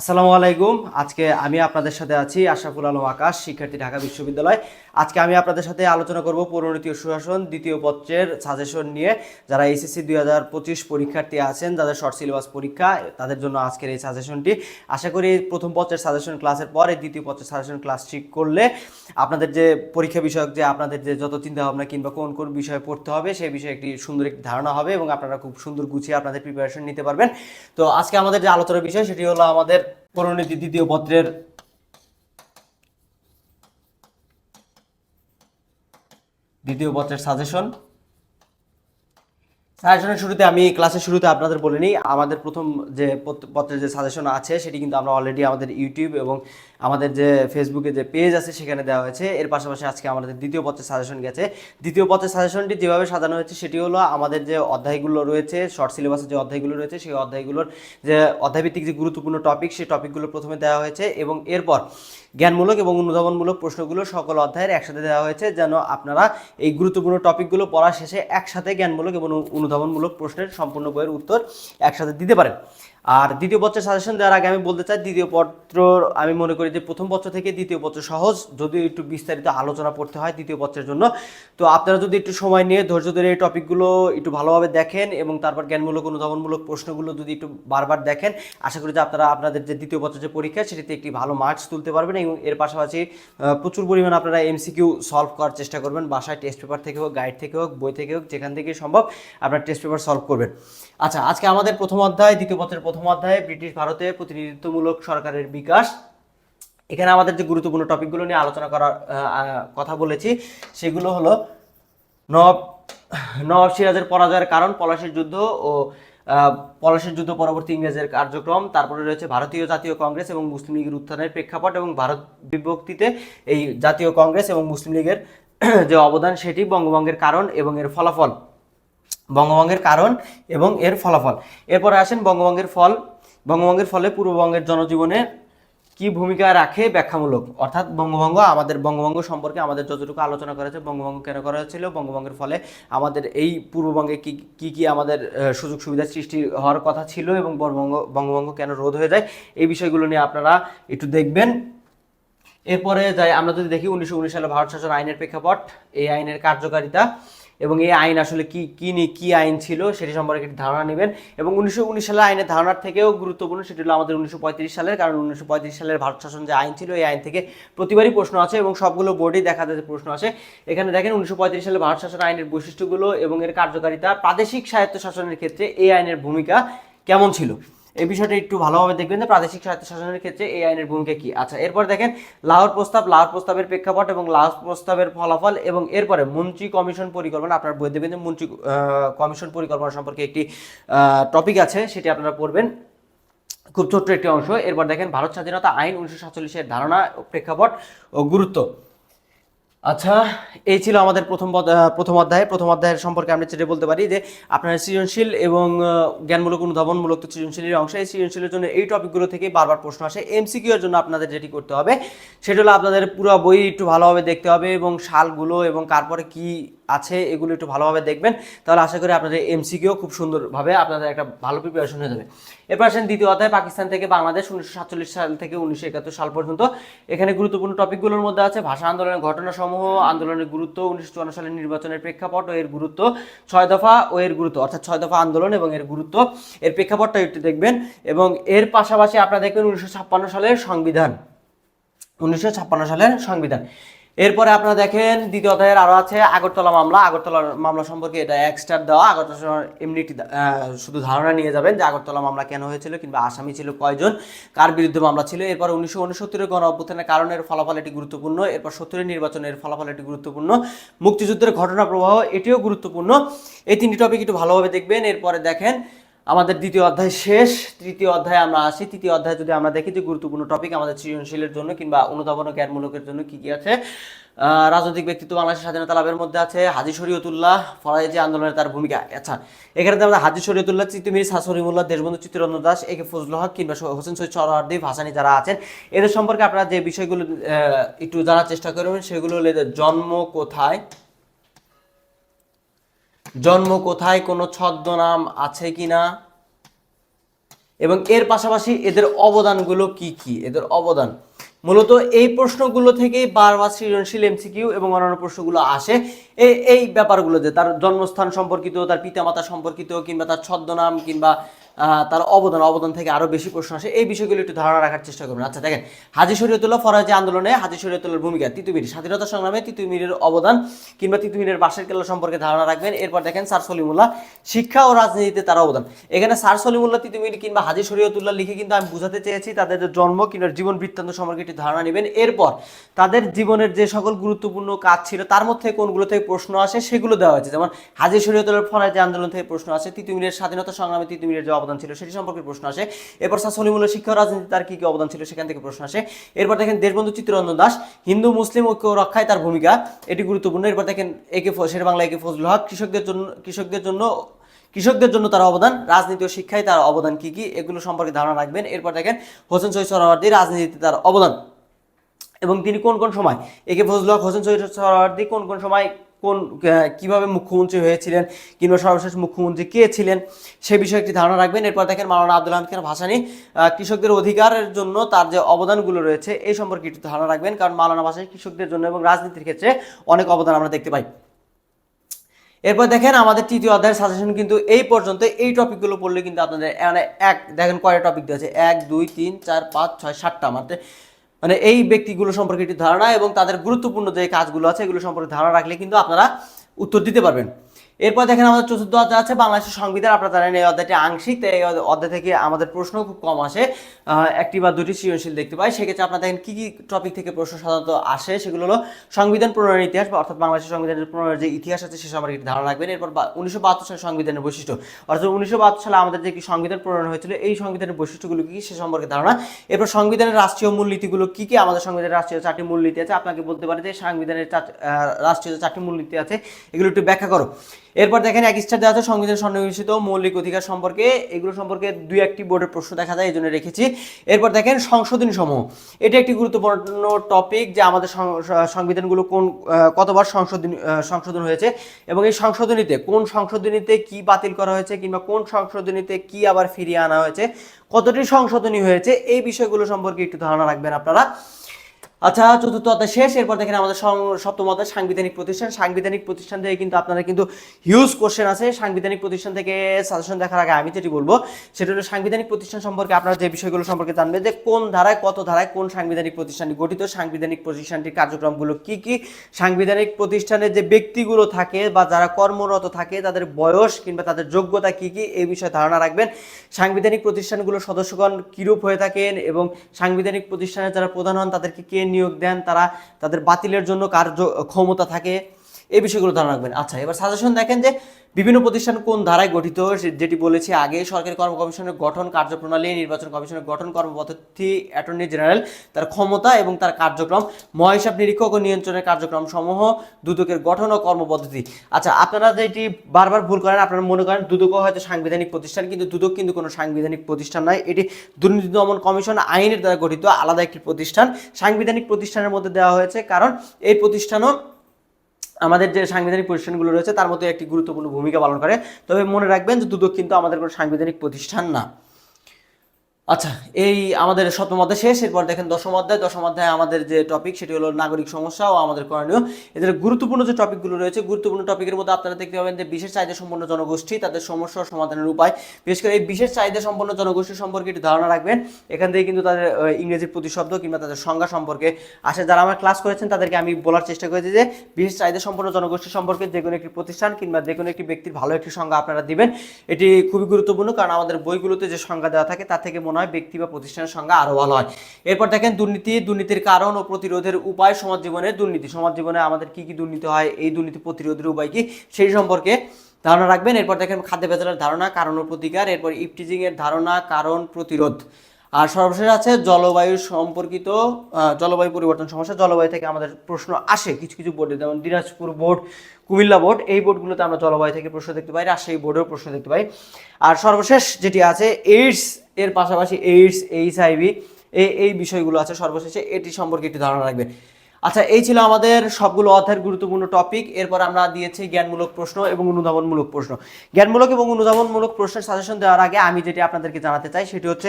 আসসালামু আলাইকুম। আজকে আমি আপনাদের সাথে আছি আশাফুল আলম আকাশ, শিক্ষার্থী ঢাকা বিশ্ববিদ্যালয়। আজকে আমি আপনাদের সাথে আলোচনা করব পরিণতি ও সুশাসন, দ্বিতীয় পত্রের সাজেশন নিয়ে। যারা এইচএসসি দুই হাজার পঁচিশ পরীক্ষার্থী আছেন, যাদের শর্ট সিলেবাস পরীক্ষা, তাদের জন্য আজকের এই সাজেশনটি আশা করি প্রথম পত্রের সাজেশন ক্লাসের পরে দ্বিতীয় পত্রের সাজেশন ক্লাস ঠিক করলে আপনাদের যে পরীক্ষা বিষয়ক, যে আপনাদের যে যত চিন্তা ভাবনা কিংবা কোন কোন বিষয়ে পড়তে হবে, সেই বিষয়ে একটি সুন্দর একটি ধারণা হবে এবং আপনারা খুব সুন্দর গুছিয়ে আপনাদের প্রিপারেশন নিতে পারবেন। তো আজকে আমাদের যে আলোচনার বিষয়, সেটি হলো আমাদের পরিণতি দ্বিতীয় পত্রের দ্বিতীয় পত্রের সাজেশন সাজেশনের শুরুতে আমি ক্লাসের শুরুতে আপনাদের বলে নিই, আমাদের প্রথম যে পত- পত্রের যে সাজেশন আছে, সেটি কিন্তু আমরা অলরেডি আমাদের ইউটিউব এবং আমাদের যে ফেসবুকে যে পেজ আছে সেখানে দেওয়া হয়েছে। এর পাশাপাশি আজকে আমাদের দ্বিতীয় পত্রের সাজেশন গেছে। দ্বিতীয় পত্রের সাজেশনটি যেভাবে সাজানো হয়েছে, সেটি হলো আমাদের যে অধ্যায়গুলো রয়েছে শর্ট সিলেবাসের যে অধ্যায়গুলো রয়েছে, সেই অধ্যায়গুলোর যে অধ্যায়ভিত্তিক যে গুরুত্বপূর্ণ টপিক সেই টপিকগুলো প্রথমে দেওয়া হয়েছে এবং এরপর জ্ঞানমূলক এবং অনুধাবনমূলক প্রশ্নগুলো সকল অধ্যায়ের একসাথে দেওয়া হয়েছে যেন আপনারা এই গুরুত্বপূর্ণ টপিকগুলো পড়া শেষে একসাথে জ্ঞানমূলক এবং অনুধাবনমূলক প্রশ্নের সম্পূর্ণ বইয়ের উত্তর একসাথে দিতে পারেন। আর দ্বিতীয় পত্রের সাজেশন দেওয়ার আগে আমি বলতে চাই, দ্বিতীয় পত্র, আমি মনে করি যে প্রথম পত্র থেকে দ্বিতীয় পত্র সহজ যদি একটু বিস্তারিত আলোচনা পড়তে হয় দ্বিতীয় পত্রের জন্য। তো আপনারা যদি একটু সময় নিয়ে ধৈর্য ধরে এই টপিকগুলো একটু ভালোভাবে দেখেন এবং তারপর জ্ঞানমূলক, অনুধাবনমূলক প্রশ্নগুলো যদি একটু বারবার দেখেন, আশা করি যে আপনারা আপনাদের যে দ্বিতীয় পত্রের যে পরীক্ষা, সেটিতে একটি ভালো মার্কস তুলতে পারবেন এবং এর পাশাপাশি প্রচুর পরিমাণ আপনারা এমসিকিউ সলভ করার চেষ্টা করবেন, বাসায় টেস্ট পেপার থেকে হোক গাইড থেকে হোক, বই থেকে হোক, যেখান থেকে সম্ভব আপনারা টেস্ট পেপার সলভ করবেন। আচ্ছা আজকে আমাদের প্রথম অধ্যায়, দ্বিতীয় পত্রের প্রথম অধ্যায়ে ব্রিটিশ ভারতে প্রতিনিধিত্বমূলক সরকারের বিকাশ। এখানে আমাদের যে গুরুত্বপূর্ণ টপিকগুলো নিয়ে আলোচনা করার কথা বলেছি, সেগুলো হলো নবাব নবাব সিরাজের পরাজয়ের কারণ, পলাশের যুদ্ধ ও পলাশের যুদ্ধ পরবর্তী ইংরেজের কার্যক্রম। তারপরে রয়েছে ভারতীয় জাতীয় কংগ্রেস এবং মুসলিম লীগের উত্থানের প্রেক্ষাপট এবং ভারত বিভক্তিতে এই জাতীয় কংগ্রেস এবং মুসলিম লীগের যে অবদান, সেটি বঙ্গভঙ্গের কারণ এবং এর ফলাফল। বঙ্গভঙ্গের কারণ এবং এর ফলাফল। এরপরে আসেন বঙ্গভঙ্গের ফল। বঙ্গভঙ্গের ফলে পূর্ববঙ্গের জনজীবনে কি ভূমিকা রাখে ব্যাখ্যামূলক? অর্থাৎ বঙ্গভঙ্গ আমাদের বঙ্গভঙ্গ সম্পর্কে আমাদের যতটুকু আলোচনা করা হয়েছে, বঙ্গভঙ্গ কেন করা হয়েছিল, বঙ্গভঙ্গের ফলে আমাদের এই পূর্ববঙ্গে কি কি কি আমাদের সুযোগ সুবিধা সৃষ্টি হওয়ার কথা ছিল এবং বঙ্গভঙ্গ বঙ্গভঙ্গ কেন রোধ হয়ে যায়, এই বিষয়গুলো নিয়ে আপনারা একটু দেখবেন। এরপরে যাই, আমরা যদি দেখি উনিশশো উনিশ সালে ভারত শাসন আইনের প্রেক্ষাপট, এই আইনের কার্যকারিতা। এবং এই আইন আসলে কি কি নি কি আইন ছিল সেটি সম্পর্কে একটি ধারণা নেবেন। এবং উনিশশো উনিশ সালের আইনের ধারণার থেকেও গুরুত্বপূর্ণ সেটি হলো আমাদের উনিশশো পঁয়ত্রিশ সালের, কারণ উনিশশো পঁয়ত্রিশ সালের ভারত শাসন যে আইন ছিল, এই আইন থেকে প্রতিবারই প্রশ্ন আছে এবং সবগুলো বোর্ডেই দেখা যায় প্রশ্ন আছে এখানে দেখেন উনিশশো পঁয়ত্রিশ সালে ভারত শাসন আইনের বৈশিষ্ট্যগুলো এবং এর কার্যকারিতা, প্রাদেশিক স্বায়ত্ত শাসনের ক্ষেত্রে এই আইনের ভূমিকা কেমন ছিল? এই বিষয়টা একটু ভালোভাবে দেখবেন যে প্রাদেশিক স্বায়ত্ত শাসনের ক্ষেত্রে এই আইনের ভূমিকা কি? আচ্ছা এরপর দেখেন, লাহোর প্রস্তাব, লাহোর প্রস্তাবের প্রেক্ষাপট এবং লাহোর প্রস্তাবের ফলাফল এবং এরপরে মন্ত্রী কমিশন পরিকল্পনা, আপনার বই দেখবেন যে মন্ত্রী কমিশন পরিকল্পনা সম্পর্কে একটি টপিক আছে, সেটি আপনারা পড়বেন। খুব ছোট্ট একটি অংশ। এরপর দেখেন, ভারত স্বাধীনতা আইন উনিশশো সাতচল্লিশের ধারণা প্রেক্ষাপট ও গুরুত্ব। আচ্ছা এই ছিল আমাদের প্রথম প্রথম অধ্যায়। প্রথম অধ্যায়ের সম্পর্কে আমরা যেটা বলতে পারি যে, আপনার সৃজনশীল এবং জ্ঞানমূলক অনুধাবনমূলক তো সৃজনশীলের অংশ। এই সৃজনশীলের জন্য এই টপিকগুলো থেকে বারবার প্রশ্ন আসে। এমসিকিউর জন্য আপনাদের যেটি করতে হবে, সেটা হলো আপনাদের পুরো বই একটু ভালোভাবে দেখতে হবে এবং সালগুলো এবং তারপরে কি আছে, এগুলো একটু ভালোভাবে দেখবেন। তাহলে আশা করি আপনাদের এমসিকিউ খুব সুন্দরভাবে আপনাদের একটা ভালো প্রিপারেশন হয়ে যাবে। এরপর আসেন দ্বিতীয় অধ্যায়, পাকিস্তান থেকে বাংলাদেশ উনিশশো সাতচল্লিশ সাল থেকে উনিশশো একাত্তর সাল পর্যন্ত। এখানে গুরুত্বপূর্ণ টপিকগুলোর মধ্যে আছে, ভাষা আন্দোলনের ঘটনাসমূহ, আন্দোলনের গুরুত্ব, উনিশশো চুয়ান্ন সালের নির্বাচনের প্রেক্ষাপট ও এর গুরুত্ব, ছয় দফা ও এর গুরুত্ব, অর্থাৎ ছয় দফা আন্দোলন এবং এর গুরুত্ব। এর প্রেক্ষাপটটা একটু দেখবেন এবং এর পাশাপাশি আপনারা দেখবেন উনিশশো ছাপ্পান্ন সালের সংবিধান। উনিশশো ছাপ্পান্ন সালের সংবিধান। এরপরে আপনারা দেখেন দ্বিতীয় অধ্যায়ের আরও আছে আগরতলা মামলা। আগরতলা মামলা সম্পর্কে এটা এক্সট্রা দেওয়া। আগরতলা এমনি একটি, আহ, শুধু ধারণা নিয়ে যাবেন যে আগরতলা মামলা কেন হয়েছিল কিংবা আসামি ছিল কয়জন কার বিরুদ্ধে মামলা ছিল। এরপর উনিশশো উনসত্তরের গণ অভ্যুত্থানের কারণের ফলাফল এটি গুরুত্বপূর্ণ। এরপর সত্তরের নির্বাচনের ফলাফল এটি গুরুত্বপূর্ণ। মুক্তিযুদ্ধের ঘটনা প্রবাহ এটিও গুরুত্বপূর্ণ। এই তিনটি টপিক একটু ভালোভাবে দেখবেন। এরপরে দেখেন আমাদের দ্বিতীয় অধ্যায় শেষ, তৃতীয় অধ্যায়ে আমরা আসি। তৃতীয় অধ্যায়ে যদি আমরা দেখি যে গুরুত্বপূর্ণ টপিক আমাদের সৃজনশীলের জন্য কিংবা অনুধাবন জ্ঞানমূলকের জন্য কি কি আছে রাজনৈতিক ব্যক্তিত্ব বাংলাদেশের স্বাধীনতা লাভের মধ্যে আছে হাজি শরীয়তুল্লাহ ফরাজি আন্দোলনের তার ভূমিকা আচ্ছা। এখানে আমরা হাজি শরীয়তুল্লাহ, চিত্তমির শাসরিমুল্লাহ দেশবন্ধু চিত্তরঞ্জন দাস একে ফজল হক কিংবা হোসেন সৈয়দ সরওয়ার্দী ভাসানি যারা আছেন, এদের সম্পর্কে আপনারা যে বিষয়গুলো একটু জানার চেষ্টা করবেন, সেগুলো হলো জন্ম কোথায় জন্ম কোথায়, কোনো ছদ্মনাম আছে কি না এবং এর পাশাপাশি এদের অবদানগুলো কি কি? এদের অবদান। মূলত এই প্রশ্নগুলো থেকেই বারবার সৃজনশীল এমসিকিউ এবং অন্যান্য প্রশ্নগুলো আসে। এই এই ব্যাপারগুলো যে তার জন্মস্থান সম্পর্কিত, তার পিতামাতা সম্পর্কিত, কিংবা তার ছদ্মনাম, কিংবা তার অবদান অবদান থেকে আরও বেশি প্রশ্ন আসে। এই বিষয়গুলো একটু ধারণা রাখার চেষ্টা করবেন। আচ্ছা দেখেন, হাজি শরীয়তুল্লাহ ফরাজি আন্দোলনে হাজি শরীয়তুল্লাহর ভূমিকা তিতুমির স্বাধীনতা সংগ্রামে তিতুমিরের অবদান কিংবা তিতুমিরের বাসের কেলা সম্পর্কে ধারণা রাখবেন। এরপর দেখেন, স্যার সলিমুল্লাহ, শিক্ষা ও রাজনীতিতে তার অবদান। এখানে স্যার সলিমুল্লাহ তিতুমির কিংবা হাজি শরীয়তুল্লাহ লিখে কিন্তু আমি বুঝাতে চেয়েছি তাদের জন্ম কিংবা জীবন বৃত্তান্ত সম্পর্কে একটি ধারণা নেবেন। এরপর তাদের জীবনের যে সকল গুরুত্বপূর্ণ কাজ ছিল, তার মধ্যে কোনগুলো থেকে প্রশ্ন আসে সেগুলো দেওয়া হয়েছে। যেমন হাজি শরীয়তুল্লাহ ফরাজি আন্দোলন থেকে প্রশ্ন আসে তিতুমিরের স্বাধীনতা সংগ্রামে তিতুমিরের যে অবদান ছিল সেটি সম্পর্কে প্রশ্ন আসে। এরপর স্যার শিক্ষা রাজনীতি, তার কি কি অবদান ছিল সেখান থেকে প্রশ্ন আসে। এরপর দেখেন দেশবন্ধু চিত্তরঞ্জন দাস, হিন্দু, মুসলিম ঐক্য রক্ষায় তার ভূমিকা, এটি গুরুত্বপূর্ণ। এরপর দেখেন একে শের বাংলা একে ফজলুল হক, কৃষকদের জন্য কৃষকদের জন্য কৃষকদের জন্য তার অবদান, রাজনীতি ও শিক্ষায় তার অবদান কি কি, এগুলো সম্পর্কে ধারণা রাখবেন। এরপর দেখেন হোসেন শহীদ সরওয়ার্দী, রাজনীতিতে তার অবদান। এবং তিনি কোন কোন সময় একে ফজলুল হক, হোসেন শহীদ সরওয়ার্দী কোন কোন সময় কোন কীভাবে মুখ্যমন্ত্রী হয়েছিলেন কিংবা সর্বশেষ মুখ্যমন্ত্রী কে ছিলেন, সে বিষয়ে একটি ধারণা রাখবেন। এরপর দেখেন মাওলানা আব্দুল হামিদ খান ভাসানী কৃষকদের অধিকারের জন্য তার যে অবদানগুলো রয়েছে, এই সম্পর্কে একটু ধারণা রাখবেন, কারণ মাওলানা ভাসানী কৃষকদের জন্য এবং রাজনীতির ক্ষেত্রে অনেক অবদান আমরা দেখতে পাই। এরপর দেখেন আমাদের তৃতীয় অধ্যায়ের সাজেশন কিন্তু এই পর্যন্ত, এই টপিকগুলো পড়লে কিন্তু আপনাদের মানে এক, দেখেন কয়টা টপিক দিয়েছে এক, দুই, তিন, চার, পাঁচ, ছয়, সাতটা। আমাদের মানে এই ব্যক্তিগুলো সম্পর্কে একটি ধারণা এবং তাদের গুরুত্বপূর্ণ যে কাজগুলো আছে, এগুলো সম্পর্কে ধারণা রাখলে কিন্তু আপনারা উত্তর দিতে পারবেন। এরপর দেখেন আমাদের চতুর্থ অধ্যায় আছে, বাংলাদেশের সংবিধান, আপনারা জানেন এই অধ্যায়টি আংশিক তাই এই অধ্যায় থেকে আমাদের প্রশ্ন খুব কম আসে। একটি বা দুটি সৃজনশীল দেখতে পাই। সেক্ষেত্রে আপনারা দেখেন কী, কি টপিক থেকে প্রশ্ন সাধারণত আসে, সেগুলো হলো সংবিধান প্রণয়নের ইতিহাস, বা অর্থাৎ বাংলাদেশের সংবিধানের প্রণয়নের যে ইতিহাস আছে, সে সম্পর্কে একটি ধারণা রাখবেন। এরপর উনিশশো বাহাত্তর সালের সংবিধানের বৈশিষ্ট্য। অর্থাৎ উনিশশো বাহাত্তর সালে আমাদের যে কি সংবিধান প্রণয়ন হয়েছিল, এই সংবিধানের বৈশিষ্ট্যগুলো কি সে সম্পর্কে ধারণা। এরপর সংবিধানের রাষ্ট্রীয় মূলনীতিগুলো কী কী, আমাদের সংবিধানের রাষ্ট্রীয় চারটি মূলনীতি আছে, আপনাকে বলতে পারে যে সংবিধানের রাষ্ট্রীয় চারটি মূলনীতি আছে, এগুলো একটু ব্যাখ্যা করো। এরপর দেখেন এক স্টার দেওয়া আছে সংবিধান সন্নিবেশিত মৌলিক অধিকার সম্পর্কে। এগুলো সম্পর্কে দুই একটি বোর্ডের প্রশ্ন দেখা যায় এই জন্য রেখেছি। এরপর দেখেন সংশোধনী সমূহ। এটা একটি গুরুত্বপূর্ণ টপিক যে আমাদের সংবিধানগুলো কোন কতবার সংশোধনী সংশোধন হয়েছে এবং এই সংশোধনীতে কোন সংশোধনীতে কি বাতিল করা হয়েছে কিংবা কোন সংশোধনীতে কি আবার ফিরিয়ে আনা হয়েছে, কতটি সংশোধনী হয়েছে, এই বিষয়গুলো সম্পর্কে একটু ধারণা রাখবেন আপনারা। আচ্ছা চতুর্থ অধ্যায় শেষ, এরপর দেখেন আমাদের সপ্তম অধ্যায় সাংবিধানিক প্রতিষ্ঠান। সাংবিধানিক প্রতিষ্ঠান থেকে কিন্তু আপনারা কিন্তু হিউজ কোশ্চেন আছে। সাংবিধানিক প্রতিষ্ঠান থেকে সাজেশন দেখার আগে আমি যেটি বলব, সেটা হলো সাংবিধানিক প্রতিষ্ঠান সম্পর্কে আপনারা যে বিষয়গুলো সম্পর্কে জানবেন, যে কোন ধারায়, কত ধারায় কোন সাংবিধানিক প্রতিষ্ঠানটি গঠিত, সাংবিধানিক প্রতিষ্ঠানটির কার্যক্রমগুলো কি কি, সাংবিধানিক প্রতিষ্ঠানের যে ব্যক্তিগুলো থাকে বা যারা কর্মরত থাকে, তাদের বয়স কিংবা তাদের যোগ্যতা কি কি, এই বিষয়ে ধারণা রাখবেন। সাংবিধানিক প্রতিষ্ঠানগুলোর সদস্যগণ কিরূপ হয়ে থাকেন এবং সাংবিধানিক প্রতিষ্ঠানের যারা প্রধান হন, তাদেরকে কে নিয়োগ দেন তারা তাদের বাতিলের জন্য কার্য ক্ষমতা থাকে। এই বিষয়গুলো ধারণা রাখবেন। আচ্ছা এবার সাজেশন দেখেন যে বিভিন্ন প্রতিষ্ঠান কোন ধারায় গঠিত যেটি বলেছি আগে, সরকারি কর্ম কমিশনের গঠন কার্যপ্রণালী, নির্বাচন কমিশনের গঠন কর্মপদ্ধতি অ্যাটর্নি জেনারেল তার ক্ষমতা এবং তার কার্যক্রম, মহাহিসাব নিরীক্ষক ও নিয়ন্ত্রণের কার্যক্রম সমূহ দুদকের গঠন ও কর্মপদ্ধতি। আচ্ছা আপনারা যেটি বারবার ভুল করেন, আপনারা মনে করেন দুদকও হয়তো সাংবিধানিক প্রতিষ্ঠান, কিন্তু দুদক কিন্তু কোনো সাংবিধানিক প্রতিষ্ঠান নয়। এটি দুর্নীতি দমন কমিশন আইনের দ্বারা গঠিত আলাদা একটি প্রতিষ্ঠান। সাংবিধানিক প্রতিষ্ঠানের মধ্যে দেওয়া হয়েছে, কারণ এই প্রতিষ্ঠানও আমাদের যে সাংবিধানিক প্রতিষ্ঠানগুলো রয়েছে, তার মধ্যে একটি গুরুত্বপূর্ণ ভূমিকা পালন করে। তবে মনে রাখবেন যে দুদক কিন্তু আমাদের কোনো সাংবিধানিক প্রতিষ্ঠান না। আচ্ছা এই আমাদের সপ্তম অধ্যায় শেষ, এরপর দেখেন দশম অধ্যায়। দশম অধ্যায় আমাদের যে টপিক সেটি হলো নাগরিক সমস্যা ও আমাদের করণীয়। এদের গুরুত্বপূর্ণ যে টপিকগুলো রয়েছে, গুরুত্বপূর্ণ টপিকের মধ্যে আপনারা দেখতে পাবেন যে বিশেষ চাহিদা সম্পন্ন জনগোষ্ঠী, তাদের সমস্যা ও সমাধানের উপায়। বিশেষ করে এই বিশেষ চাহিদা সম্পন্ন জনগোষ্ঠী সম্পর্কে একটি ধারণা রাখবেন। এখান থেকে কিন্তু তাদের ইংরেজির প্রতিশব্দ কিংবা তাদের সংজ্ঞা সম্পর্কে আসে। যারা আমার ক্লাস করেছেন, তাদেরকে আমি বলার চেষ্টা করেছি যে বিশেষ চাহিদা সম্পন্ন জনগোষ্ঠী সম্পর্কে যে কোনো একটি প্রতিষ্ঠান কিংবা যে কোনো একটি ব্যক্তির ভালো একটি সংজ্ঞা আপনারা দিবেন। এটি খুবই গুরুত্বপূর্ণ, কারণ আমাদের বইগুলোতে যে সংজ্ঞা দেওয়া থাকে, তার থেকে মনে হয় ব্যক্তি বা প্রতিষ্ঠানের সঙ্গে আরও ভালো হয়। এরপর দেখেন দুর্নীতি, দুর্নীতির কারণ ও প্রতিরোধের উপায় সমাজ জীবনে দুর্নীতি। সমাজ জীবনে আমাদের কি কি দুর্নীতি হয়, এই দুর্নীতি প্রতিরোধের উপায় কি, সেই সম্পর্কে ধারণা রাখবেন। এরপর দেখেন খাদ্য ভেজালের ধারণা, কারণ ও প্রতিকার। এরপর ইফটিজিংয়ের ধারণা, কারণ, প্রতিরোধ। আর সর্বশেষ আছে জলবায়ু সম্পর্কিত জলবায়ু পরিবর্তন সমস্যা। জলবায়ু থেকে আমাদের প্রশ্ন আসে কিছু কিছু বোর্ডে যেমন দিনাজপুর বোর্ড কুমিল্লা বোর্ড এই বোর্ডগুলোতে আমরা জলবায়ু থেকে প্রশ্ন দেখতে পাই, রাজশাহী বোর্ডেও প্রশ্ন দেখতে পাই। আর সর্বশেষ যেটি আছে এইডস এর পাশাপাশি এইডস এইচ আইভি এই এই বিষয়গুলো আছে। সর্বশেষে এটি সম্পর্কে একটি ধারণা রাখবেন। আচ্ছা এই ছিল আমাদের সবগুলো অধ্যায়ের গুরুত্বপূর্ণ টপিক এরপর আমরা দিয়েছি জ্ঞানমূলক প্রশ্ন এবং অনুধাবনমূলক প্রশ্ন। জ্ঞানমূলক এবং অনুধাবনমূলক প্রশ্নের সাজেশন দেওয়ার আগে আমি যেটি আপনাদেরকে জানাতে চাই, সেটি হচ্ছে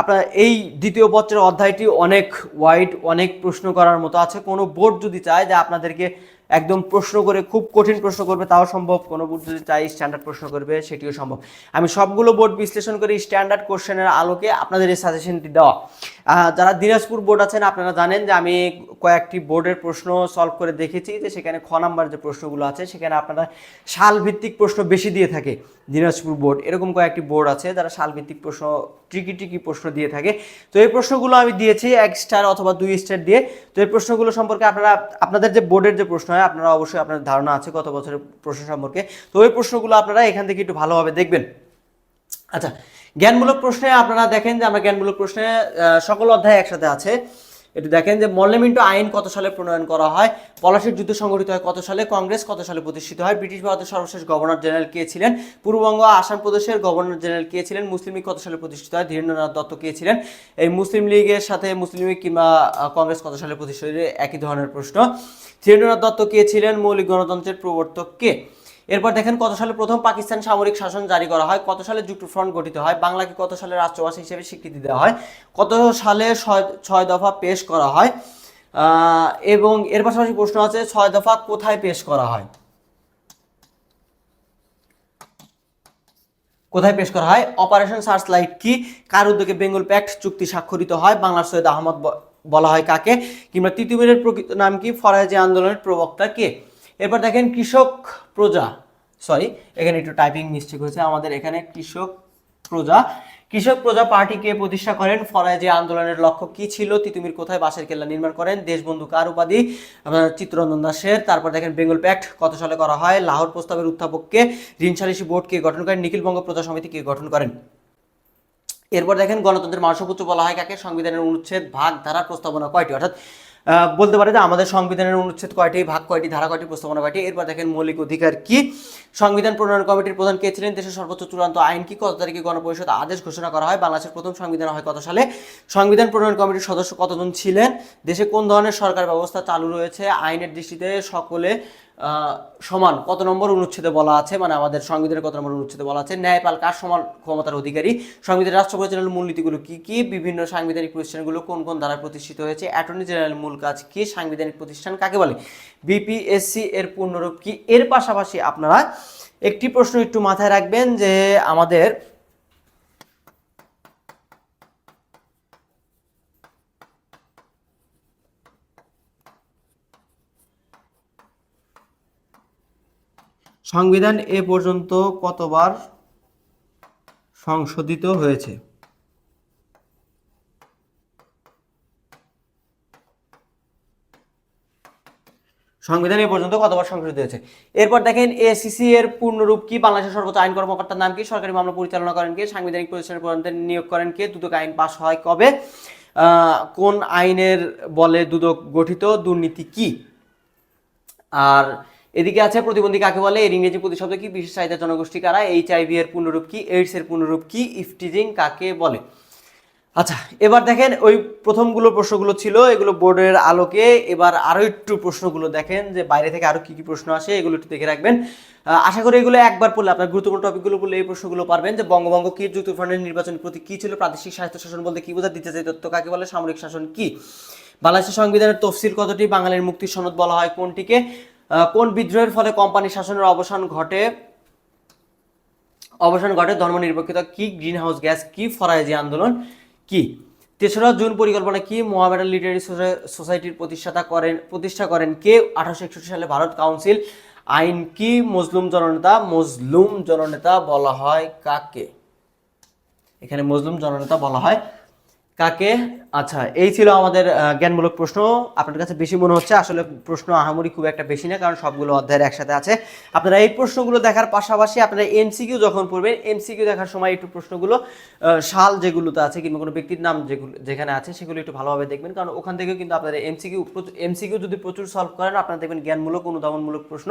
আপনার এই দ্বিতীয় পত্রের অধ্যায়টি অনেক ওয়াইড অনেক প্রশ্ন করার মতো আছে। কোনো বোর্ড যদি চায় যে আপনাদেরকে একদম প্রশ্ন করে, খুব কঠিন প্রশ্ন করবে, তাও সম্ভব। কোনো বোর্ড যদি চাই স্ট্যান্ডার্ড প্রশ্ন করবে, সেটিও সম্ভব। আমি সবগুলো বোর্ড বিশ্লেষণ করে স্ট্যান্ডার্ড কোশ্চেনের আলোকে আপনাদের এই সাজেশনটি দেওয়া। যারা দিনাজপুর বোর্ড আছেন, আপনারা জানেন যে আমি কয়েকটি বোর্ডের প্রশ্ন সলভ করে দেখেছি, যে সেখানে খ নাম্বার যে প্রশ্নগুলো আছে, সেখানে আপনারা সাল ভিত্তিক প্রশ্ন বেশি দিয়ে থাকে দিনাজপুর বোর্ড এরকম কয়েকটি বোর্ড আছে, যারা সাল ভিত্তিক প্রশ্ন ট্রিকি ট্রিকি প্রশ্ন দিয়ে থাকে। তো এই প্রশ্নগুলো আমি দিয়েছি এক স্টার অথবা দুই স্টার দিয়ে। তো এই প্রশ্নগুলো সম্পর্কে আপনারা, আপনাদের যে বোর্ডের যে প্রশ্ন হয়, আপনারা অবশ্যই আপনার ধারণা আছে গত বছরের প্রশ্ন সম্পর্কে। তো ওই প্রশ্নগুলো আপনারা এখান থেকে একটু ভালোভাবে দেখবেন। আচ্ছা জ্ঞানমূলক প্রশ্নে আপনারা দেখেন যে আমরা জ্ঞানমূলক প্রশ্নে সকল অধ্যায় একসাথে আছে। একটু দেখেন যে মল্লেমিন্টো আইন কত সালে প্রণয়ন করা হয়? পলাশির যুদ্ধ সংগঠিত হয় কত সালে? কংগ্রেস কত সালে প্রতিষ্ঠিত হয়? ব্রিটিশ ভারতের সর্বশেষ গভর্নর জেনারেল কে ছিলেন? পূর্ববঙ্গ, আসাম প্রদেশের গভর্নর জেনারেল কে ছিলেন? মুসলিম লীগ কত সালে প্রতিষ্ঠিত হয়? ধীরেন্দ্রনাথ দত্ত কে ছিলেন? এই মুসলিম লীগের সাথে মুসলিম লীগ কিংবা কংগ্রেস কত সালে প্রতিষ্ঠিত একই ধরনের প্রশ্ন। ধীরেন্দ্রনাথ দত্ত কে ছিলেন? মৌলিক গণতন্ত্রের প্রবর্তক কে? এরপর দেখেন কত সালে প্রথম পাকিস্তান সামরিক শাসন জারি করা হয়, কত সালে যুক্তফ্রন্ট গঠিত হয়, বাংলাকে কত সালে রাষ্ট্রভাষা হিসেবে স্বীকৃতি দেওয়া হয়, কত সালে ছয় দফা পেশ করা হয় এবং এর পাশাপাশি প্রশ্ন আছে, ছয় দফা কোথায় পেশ করা হয়? কোথায় পেশ করা হয়? অপারেশন সার্চ লাইট কি? কার উদ্যোগে বেঙ্গল প্যাক্ট চুক্তি স্বাক্ষরিত হয়? বাংলার সৈয়দ আহমদ বলা হয় কাকে? কিংবা তিতুমিরের প্রকৃত নাম কি? ফরাজি আন্দোলনের প্রবক্তা কে? এরপর দেখেন কৃষক প্রজা। সরি এখানে একটু টাইপিং মিস্টেক হয়েছে। আমাদের এখানে কৃষক প্রজা কৃষক প্রজা পার্টিকে প্রতিষ্ঠা করেন। ফরাজি আন্দোলনের লক্ষ্য কি ছিল? তিতুমির কোথায়? বাসের কেল্লা নির্মাণ করেন। দেশবন্ধু কার উপাধি? চিত্তরঞ্জন দাসের তারপর দেখেন, বেঙ্গল প্যাক্ট কত সালে করা হয়? লাহোর প্রস্তাবের উত্থাপককে ঋণ সালিসি বোর্ড কে গঠন করেন? নিখিল বঙ্গ প্রজা সমিতি কে গঠন করেন? এরপর দেখেন, গণতন্ত্রের মানসপুত্র বলা হয় কাকে? সংবিধানের অনুচ্ছেদ ভাগ ধারা প্রস্তাবনা কয়টি? অর্থাৎ বলতে পারে যে আমাদের সংবিধানের অনুচ্ছেদ কয়টি, ভাগ কয়টি, ধারা কয়টি, প্রস্তাবনা কয়টি, এরপর দেখেন মৌলিক অধিকার কি? সংবিধান প্রণয়ন কমিটির প্রধান কে ছিলেন? দেশের সর্বোচ্চ চূড়ান্ত আইন কি? কত তারিখে গণপরিষদ আদেশ ঘোষণা করা হয়? বাংলাদেশের প্রথম সংবিধান হয় কত সালে? সংবিধান প্রণয়ন কমিটির সদস্য কতজন ছিলেন? দেশে কোন ধরনের সরকার ব্যবস্থা চালু রয়েছে? আইনের দৃষ্টিতে সকলে সমান কত নম্বর অনুচ্ছেদে বলা আছে? মানে আমাদের সংবিধানের কত নম্বর অনুচ্ছেদে বলা আছে? ন্যায়পাল কার সমান ক্ষমতার অধিকারী? সংবিধানের রাষ্ট্র পরিচালনার মূলনীতিগুলো কী কী? বিভিন্ন সাংবিধানিক প্রতিষ্ঠানগুলো কোন কোন দ্বারা প্রতিষ্ঠিত হয়েছে? অ্যাটর্নি জেনারেল মূল কাজ কি? সাংবিধানিক প্রতিষ্ঠান কাকে বলে? বিপিএসসি এর পূর্ণরূপ কি? এর পাশাপাশি আপনারা একটি প্রশ্ন একটু মাথায় রাখবেন যে আমাদের সংবিধান এ পর্যন্ত কতবার সংশোধিত হয়েছে? সংবিধান এ পর্যন্ত কতবার সংশোধিত হয়েছে? এরপর দেখেন এসিসি এর পূর্ণরূপ কি? বাংলাদেশের সর্বোচ্চ আইন কর্মকর্তার নাম কি? সরকারি মামলা পরিচালনা করেন কে? সাংবিধানিক প্রতিষ্ঠানের প্রধানদের নিয়োগ করেন কে? দুদক আইন পাশ হয় কবে? কোন আইনের বলে দুদক গঠিত? দুর্নীতি কি? আর এদিকে আছে, প্রতিবন্ধী কাকে বলে? এর ইংরেজি প্রতিশব্দ কি? বিশেষ চাহিদা জনগোষ্ঠী কারা? এইচ আইভি এর পূর্ণরূপ কি? এইডস এর পূর্ণরূপ কি? ইফটিজিং কাকে বলে? আচ্ছা এবার দেখেন, ওই প্রথমগুলো প্রশ্নগুলো ছিল, এগুলো বোর্ডের আলোকে। এবার আরও একটু প্রশ্নগুলো দেখেন যে বাইরে থেকে আরও কী কী প্রশ্ন আসে, এগুলো একটু দেখে রাখবেন। আশা করি এগুলো একবার পড়লে আপনার গুরুত্বপূর্ণ টপিকগুলো পড়লে এই প্রশ্নগুলো পারবেন যে বঙ্গবঙ্গ কি? যুক্তফ্রন্টের নির্বাচন প্রতি কী ছিল? প্রাদেশিক স্বায়ত্ত শাসন বলতে কী বোঝা দিতে চাই তত্ত্ব কাকে বলে? সামরিক শাসন কি? বাংলাদেশের সংবিধানের তফসিল কতটি? বাঙালির মুক্তির সনদ বলা হয় কোনটিকে? কোন বিদ্রোহের ফলে কোম্পানি শাসনের অবসান ঘটে? অবসান ঘটে ধর্মনিরপেক্ষতা কি গ্রিন হাউস গ্যাস, কি ফরাইজি আন্দোলন, কি? তেসরা জুন পরিকল্পনা কি? মোহামেডান লিটারি সোসাইটির প্রতিষ্ঠাতা করেন, প্রতিষ্ঠা করেন কে? আঠারোশো একষট্টি সালে ভারত কাউন্সিল। আইন কি? মজলুম জননেতা মজলুম জননেতা বলা হয় কাকে? এখানে মজলুম জননেতা বলা হয় কাকে? আচ্ছা এই ছিল আমাদের জ্ঞানমূলক প্রশ্ন। আপনার কাছে বেশি মনে হচ্ছে, আসলে প্রশ্ন আহামরি খুব একটা বেশি না, কারণ সবগুলো অধ্যায়ের একসাথে আছে। আপনারা এই প্রশ্নগুলো দেখার পাশাপাশি আপনারা এমসিকিউ যখন পড়বেন, এমসিকিউ দেখার সময় একটু প্রশ্নগুলো সাল যেগুলোতে আছে কিংবা কোনো ব্যক্তির নাম যেগুলো, যেখানে আছে, সেগুলো একটু ভালোভাবে দেখবেন। কারণ ওখান থেকেও কিন্তু আপনারা এমসিকিউ এমসিকিউ যদি প্রচুর সলভ করেন, আপনারা দেখবেন জ্ঞানমূলক, অনুধাবনমূলক প্রশ্ন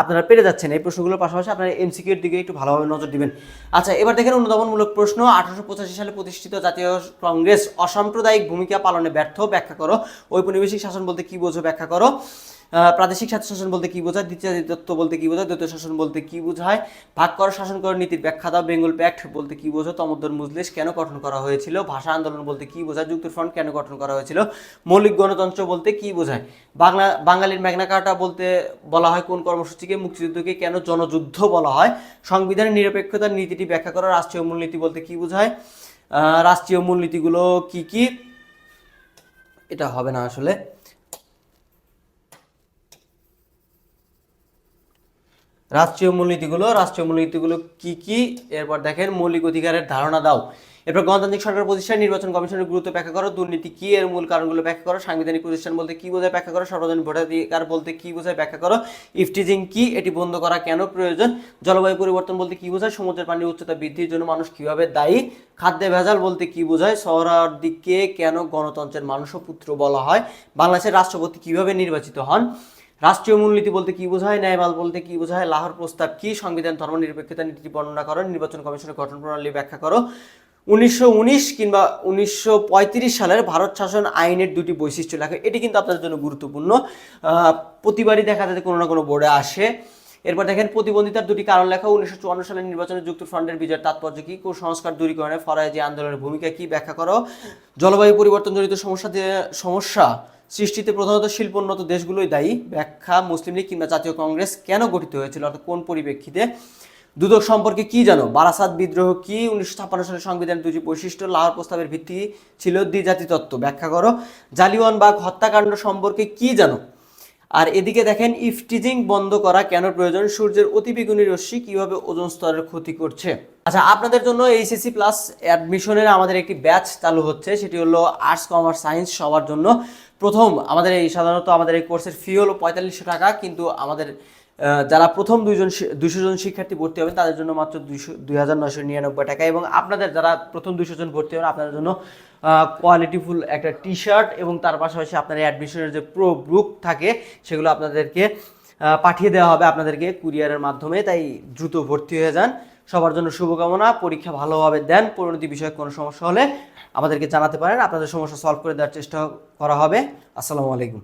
আপনারা পেরে যাচ্ছেন। এই প্রশ্নগুলোর পাশাপাশি আপনারা এমসিকিউ এর দিকে একটু ভালোভাবে নজর দিবেন। আচ্ছা এবার দেখেন অনুধাবনমূলক প্রশ্ন, আঠারোশো পঁচাশি সালে প্রতিষ্ঠিত জাতীয় কংগ্রেস অসাম্প্রদায়িক ভূমিকা পালনে ব্যর্থ, ব্যাখ্যা করো। ঔপনিবেশিক শাসন বলতে কি বোঝো ব্যাখ্যা করো। প্রাদেশিক শাসন বলতে কি বোঝায়? দ্বিতীয়ত্ব বলতে কি বোঝায়? দ্বৈত শাসন বলতে কি বোঝায়? ভাগ কর শাসন কর, নীতির ব্যাখ্যা দাও। বেঙ্গল প্যাক্ট বলতে কি বোঝো? তমদ্দর মুজলিস কেন গঠন করা হয়েছিল? ভাষা আন্দোলন বলতে কি বোঝায়? যুক্ত ফ্রন্ট কেন গঠন করা হয়েছিল? মৌলিক গণতন্ত্র বলতে কি বোঝায়? বাংলা, বাঙালির ম্যাগনা কার্টা বলতে বলা হয় কোন কর্মসূচিকে? মুক্তিযুদ্ধকে কেন জনযুদ্ধ বলা হয়? সংবিধানের নিরপেক্ষতার নীতিটি ব্যাখ্যা করা। রাষ্ট্রীয় মূলনীতি বলতে কি বোঝায়? রাষ্ট্রীয় মূলনীতিগুলো কি কি? এটা হবে না আসলে। রাষ্ট্রীয় মূলনীতিগুলো রাষ্ট্রীয় মূলনীতিগুলো কি কি? এরপর দেখেন মৌলিক অধিকারের ধারণা দাও। এরপর গণতান্ত্রিক সরকার প্রতিষ্ঠান নির্বাচন কমিশনের গুরুত্ব ব্যাখ্যা করো, দুর্নীতি কি, এর মূল কারণগুলো ব্যাখ্যা করো, সাংবিধানিক প্রতিষ্ঠান বলতে কি বোঝায় ব্যাখ্যা করো, সর্বজনীন ভোটাধিকার বলতে কি বোঝায় ব্যাখ্যা করো, ইফটিজিং কি, এটি বন্ধ করা কেন প্রয়োজন, জলবায়ু পরিবর্তন বলতে কি বোঝায়, সমুদ্রের পানির উচ্চতা বৃদ্ধির জন্য মানুষ কীভাবে দায়ী, খাদ্যে ভেজাল বলতে কি বোঝায় শহরাদিকে কেন গণতন্ত্রের মানুষ পুত্র বলা হয়, বাংলাদেশের রাষ্ট্রপতি কীভাবে নির্বাচিত হন, রাষ্ট্রীয় মূলনীতি বলতে কি বোঝায় ন্যায়মাল বলতে কি বোঝায়, লাহোর প্রস্তাব কি, সংবিধান ধর্মনিরপেক্ষতা নীতি বর্ণনা করো, নির্বাচন কমিশনের গঠন প্রণালী ব্যাখ্যা করো উনিশশো উনিশ কিংবা উনিশশো পঁয়ত্রিশ সালের ভারত শাসন আইনের দুটি বৈশিষ্ট্য লেখা। এটি কিন্তু আপনাদের জন্য গুরুত্বপূর্ণ। প্রতিবারই দেখা যায় কোনো না কোনো বোর্ডে আসে। এরপর দেখেন, প্রতিবন্ধিতার দুটি কারণ লেখা। উনিশশো চুয়ান্ন সালের নির্বাচনে যুক্ত ফ্রন্টের বিজয়ের তাৎপর্য কি? কুসংস্কার দূরীকরণে ফরাজি আন্দোলনের ভূমিকা কী? ব্যাখ্যা করো। জলবায়ু পরিবর্তন জনিত সমস্যা সমস্যা সৃষ্টিতে প্রধানত শিল্পোন্নত দেশগুলোই দায়ী। ব্যাখ্যা মুসলিম লীগ কিংবা জাতীয় কংগ্রেস কেন গঠিত হয়েছিল? অর্থাৎ কোন পরিপ্রেক্ষিতে? দুদক সম্পর্কে কি জানো? বারাসাত বিদ্রোহ কি উনিশশো ছাপ্পান্ন সালের সংবিধানের দুটি বৈশিষ্ট্য? লাহোর প্রস্তাবের ভিত্তি ছিল দ্বিজাতি তত্ত্ব ব্যাখ্যা করো। জালিওয়ানবাগ হত্যাকাণ্ড সম্পর্কে কি জানো? আর এদিকে দেখেন, ইফটিজিং বন্ধ করা কেন প্রয়োজন? সূর্যের অতিবেগুনি রশ্মি কীভাবে ওজন স্তরের ক্ষতি করছে? আচ্ছা আপনাদের জন্য এইচএসসি প্লাস অ্যাডমিশনের আমাদের একটি ব্যাচ চালু হচ্ছে। সেটি হলো আর্টস, কমার্স, সায়েন্স সবার জন্য প্রথম। আমাদের এই সাধারণত আমাদের এই কোর্সের ফি হলো পঁয়তাল্লিশশো টাকা, কিন্তু আমাদের যারা প্রথম দুইজন দুইশো জন শিক্ষার্থী ভর্তি হবেন তাদের জন্য মাত্র দুইশো দুই হাজার নয়শো নিরানব্বই টাকা এবং আপনাদের যারা প্রথম দুইশো জন ভর্তি হবেন আপনাদের জন্য কোয়ালিটিফুল একটা টি শার্ট এবং তার পাশাপাশি আপনার অ্যাডমিশনের যে প্রো বুক থাকে, সেগুলো আপনাদেরকে পাঠিয়ে দেওয়া হবে আপনাদেরকে কুরিয়ারের মাধ্যমে। তাই দ্রুত ভর্তি হয়ে যান। সবার জন্য শুভকামনা। পরীক্ষা ভালোভাবে দেন। পরিণতি বিষয়ে কোনো সমস্যা হলে আমাদেরকে জানাতে পারেন। আপনাদের সমস্যা সলভ করে দেওয়ার চেষ্টা করা হবে। আসসালামু আলাইকুম।